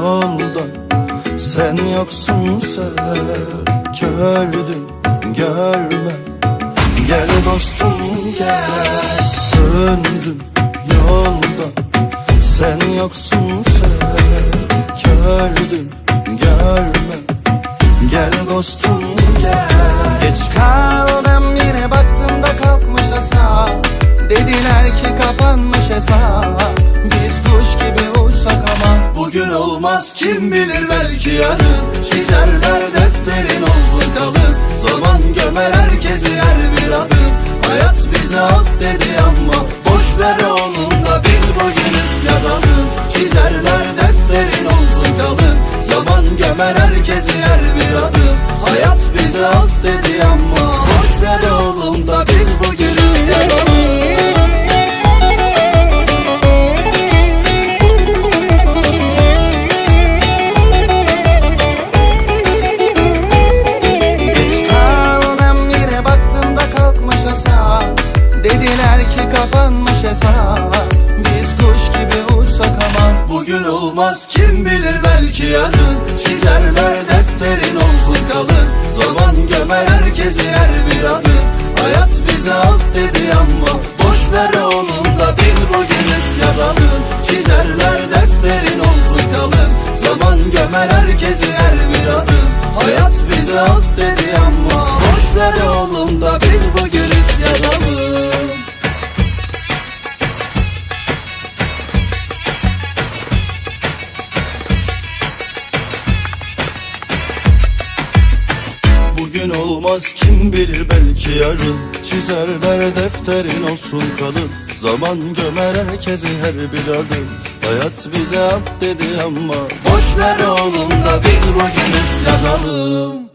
yolda. Sen yoksun sever Gördüm görme. Gel dostum gel. Döndüm yolda. Sen yoksun sever Gördüm görme. Gel dostum gel. Geç kaldım yine baktım da kalkmış saat Dediler ki kapanmış hesap. Biz kuş gibi olmaz kim bilir belki yarın Çizerler defterin olsun kalın. Zaman gömer herkesi her bir adım Hayat bize at dedi ama Boş ver oğlum da biz bugünüz yazalım Çizerler defterin olsun kalın. Zaman gömer herkesi her bir adım Hayat bize at dedi ama Ki kapanmış hesap Biz kuş gibi uçsak ama. Bugün olmaz kim bilir belki yarın. Çizerler defterin olsun kalın Zaman gömer herkesi her bir adım Hayat bize alt dedi ama Boş ver oğlum da biz bugünüz yazalım Çizerler defterin olsun kalın Zaman gömer herkesi her bir adım Hayat bize alt dedi ama Boş ver oğlum da biz bugünüz Bugün olmaz kim bilir belki yarın Çizerler defterin olsun kalın. Zaman gömer herkesi her bir adım. Hayat bize at dedi ama Boş ver oğlum da biz bugünüz yazalım